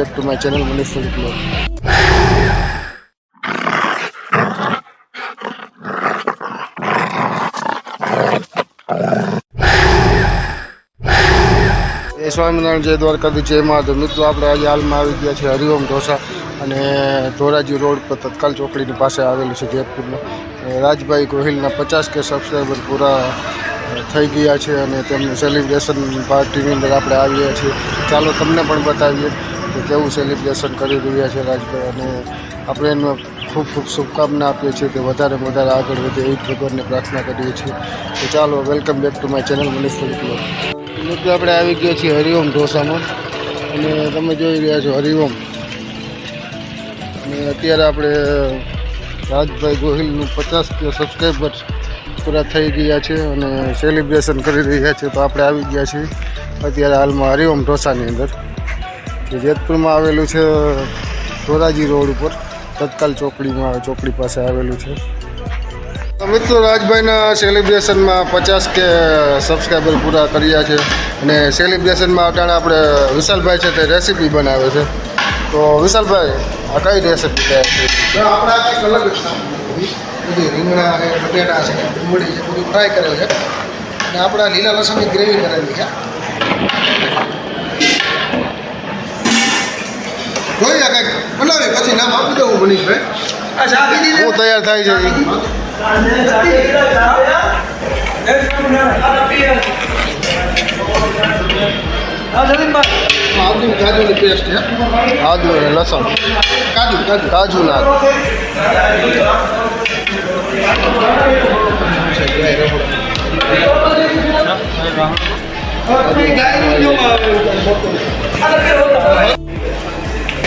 Back to my channel Manish blog એ સ્વામિનારાયણ જય દ્વારકાથી જય મહાદેવ. મિત્રો, આપણે આજે હાલમાં આવી ગયા છે હરિઓમ ઢોસા અને ધોરાજી રોડ પર તત્કાલ ચોકડીની પાસે આવેલું છે જેતપુરમાં રાજભાઈ ગોહિલના પચાસ કે સબસ્ક્રાઈબર પૂરા થઈ ગયા છે અને તેમનું સેલિબ્રેશન પાર્ટીની અંદર આપણે ગયા છીએ. ચાલો તમને પણ બતાવીએ. કે કેવું સેલિબ્રેશન કરી રહ્યા છે રાજભાઈ અને આપણે એમને ખૂબ ખૂબ શુભકામના આપીએ છીએ કે વધારે વધારે આગળ વધે એવી ભગવાનને પ્રાર્થના કરીએ છીએ. તો ચાલો welcome back to my channel Manish food મિત્રો, આપણે આવી ગયા છીએ હરિઓમ ઢોસામાં. અને તમે જોઈ રહ્યા છો હરિઓમ. અને અત્યારે આપણે રાજભાઈ ગોહિલનું પચાસ કે સબસ્ક્રાઈબર પૂરા થઈ ગયા છે અને સેલિબ્રેશન કરી રહ્યા છે. તો આપણે આવી ગયા છીએ અત્યારે હાલમાં હરિઓમ ઢોસાની અંદર. જેતપુરમાં આવેલું છે, ધોરાજી રોડ ઉપર. તત્કાલ ચોકડીમાં, ચોકડી પાસે આવેલું છે. મિત્રો, રાજભાઈના સેલિબ્રેશનમાં પચાસ કે સબસ્ક્રાઈબર પૂરા કર્યા છે. અને સેલિબ્રેશનમાં અટાણે આપણે વિશાલભાઈ છે તે રેસીપી બનાવે છે. તો વિશાલભાઈ, આ કઈ રેસીપી અલગ છે. બધી રીંગણા છે, ડુંગળી છે, બધું ફ્રાય કરેલ છે. અને આપણા લીલા લસણની ગ્રેવી કરેલી છે. જોઈએ કંઈક. બનાવી પછી નામ આપી દઉં મનીષભાઈ. શું તૈયાર થાય છે. કાજુની પેસ્ટ છે. આદુ અને લસણ. કાજુ કાજુ. કાજુ નાખ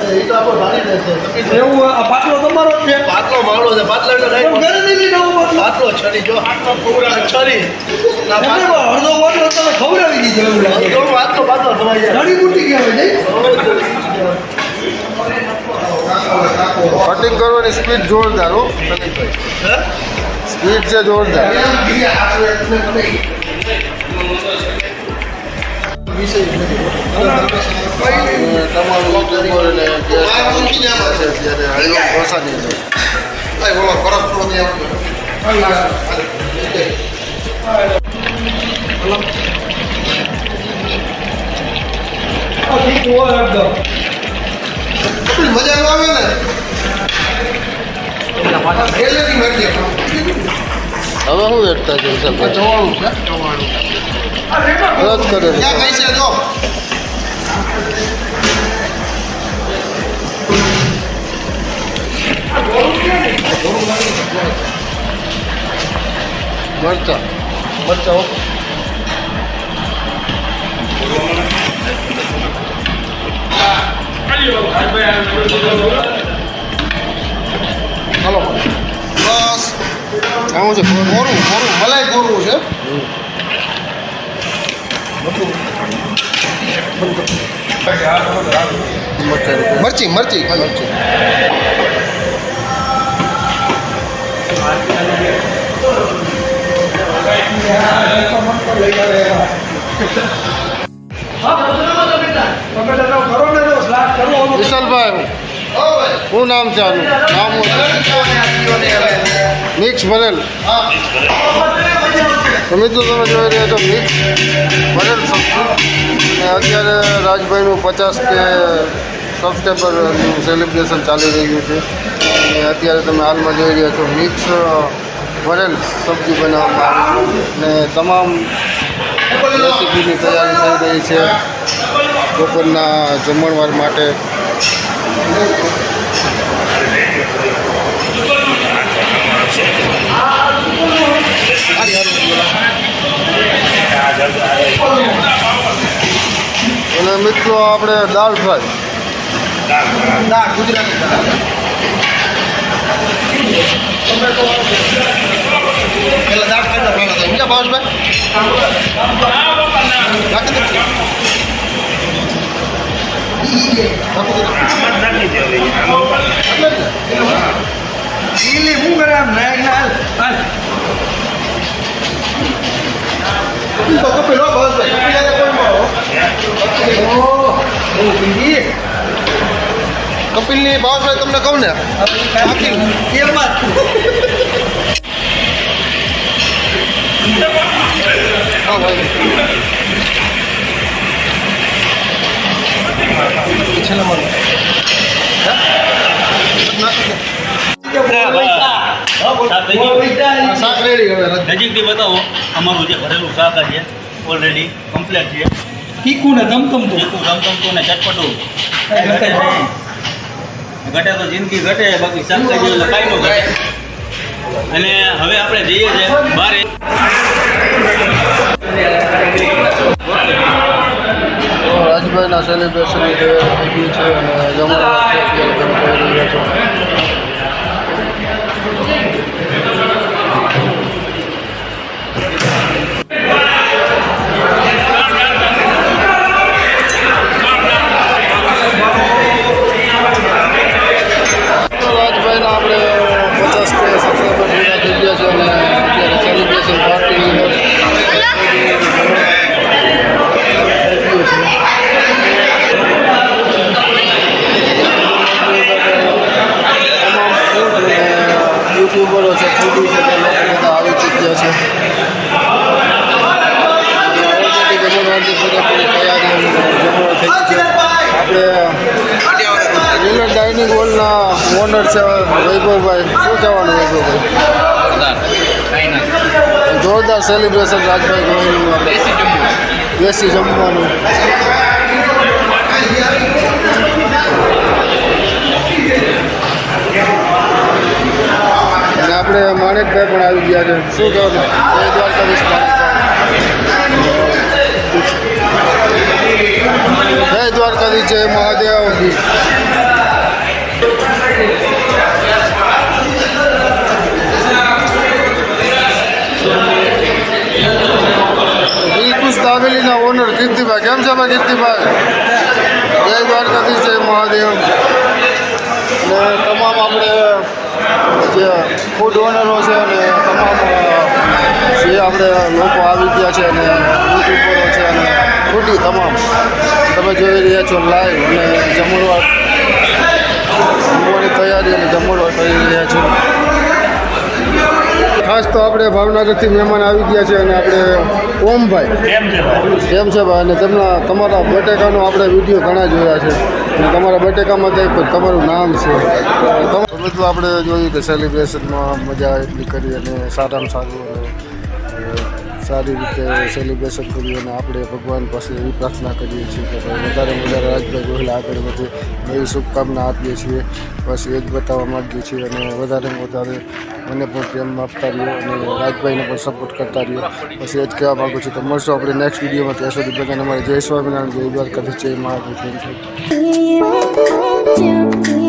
એ તો આપણે ભાણી દેશે પાટલો તમારો છે? પાતળો માળો છે પાતળો એટલે નહીં નવું પાટલો છરી જો. છરી. અડધો પાટલો તમે ખવડાવી દીધો એવું લાગે પાતળો ખવાઈ જાય. જડીબુટ્ટી કહેવાય નહીં? કટિંગ કરવાની સ્પીડ જોરદાર હો સ્પીડ છે જોરદાર. અને તમારું યુટ્યુબર અને ગેસ છે? અત્યારે હરિઓમ ઢોસાની અંદર આ ઠીક હોય એકદમ મજા આવે ને. હવે હું એકતા છે? જવાનું છે જવાનું રદ કરે મરચા. મરચા હો. હાલો. બસ. આવું છે. ગોરું ગોરું મલાઈ ગોરું છે? મરચા. મરચી મરચી. વિશાલભાઈ શું નામ છે આનું નામ મિક્સ ભરેલ. તો તમે જોઈ રહ્યા છો મિક્સ ભરેલ અને અત્યારે રાજભાઈનું પચાસ કે સબસ્ક્રાઈબરનું સેલિબ્રેશન ચાલી રહ્યું છે. અને અત્યારે તમે હાલમાં જોઈ રહ્યા છો મિક્સ ભરેલ સબ્જી બનાવવામાં આવી છે અને તમામ રેસીપીની તૈયારી થઈ રહી છે બપોરના જમણવાર માટે. અને મિત્રો આપણે દાળ ફ્રાય. ના ગુજરાતી क्या पाउच में Ini bukan mengal. Ini kok pelok bos, ini ada kon mau. Oh, ini. કપિલની ભાવેશભાઈ તમને કહું ને છેલ્લા મારું શાક રેડી હવે. નજીકથી બતાવો અમારું જે ભરેલું શાક છે ઓલરેડી કમ્પ્લીટ છે. તીખું ને ધમધમતું. તીખું ધમધમતું ને ચટપટું. ઘટે તો જિંદગી ઘટે, બાકી શાકભાજી એટલે કાંઈ ન ઘટે. અને હવે આપણે જઈએ છીએ બહાર રાજભાઈના સેલિબ્રેશન છે અને જમણવાર છે અત્યારે તમે જોઈ રહ્યા છો તો રાજભાઈના આપણે પચાસ કે સબસ્ક્રાઈબર પૂરા થઈ ગયા છે અને અત્યારે સેલિબ્રેશન પાર્ટી તમામ ફૂડ અને યુટ્યુબરો છે ફૂડી છે તે લોકો બધા આવી ચૂક્યા છે ઓલરેડી જમણવારની પૂરેપૂરી તૈયારી અને જમણવાર થઈ ગઈ છે આપણે ડાઇનિંગ હોલના ઓનર છે વૈભવભાઈ. શું કહેવાનું વૈભવભાઈ? જોરદાર સેલિબ્રેશન રાજભાઈ ગોહિલનું. દેશી જમવાનું. આપણે માણેકભાઈ પણ આવી ગયા છે. શું કહેવાનું? જય દ્વારકાધીશ માણેકભાઈ. જય દ્વારકાધીશ જય મહાદેવ. દાવેલીના ઓનર કીર્તિભાઈ, કેમ છે ભાઈ કીર્તિભાઈ? જય દ્વારકાધીશ મહાદેવ. અને તમામ આપણે જે ફૂડ ઓનરો છે અને તમામ જે આપણે લોકો આવી ગયા છે અને યુટ્યુબરો છે અને ફૂડી તમામ. તમે જોઈ રહ્યા છો લાઈવ અને જમણવાર તૈયારી અને જમણવાર કરી રહ્યા છે. ખાસ તો આપણે ભાવનગરથી મહેમાન આવી ગયા છે અને આપણે ઓમભાઈ. કેમ છે ભાઈ? કેમ છે ભાઈ? અને તેમના તમારા બટેકાનો આપણે વીડિયો ઘણા જોયા છે. અને તમારા બટેકામાં કંઈક તમારું નામ છે. તો તમે બધું આપણે જોયું કે સેલિબ્રેશનમાં મજા એટલી કરી અને સારામાં સારું સારી રીતે સેલિબ્રેશન કર્યું અને આપણે ભગવાન પાસે એવી પ્રાર્થના કરીએ છીએ કે ભાઈ વધારે વધારે રાજભાઈ ગોહિલ આગળ વધે એવી શુભકામના આપીએ છીએ. બસ એ જ બતાવવા માગીએ છીએ અને વધારેમાં વધારે મને પણ પ્રેમ આપતા રહ્યો અને રાજભાઈને પણ સપોર્ટ કરતા રહ્યો. બસ એ જ કહેવા માગું છું તો મળશું આપણે નેક્સ્ટ વિડીયોમાં ત્યાં સુધી બધાને અમારે જય સ્વામિનારાયણ, જય દ્વારકાધીશ, જય મહાદેવ. Thank you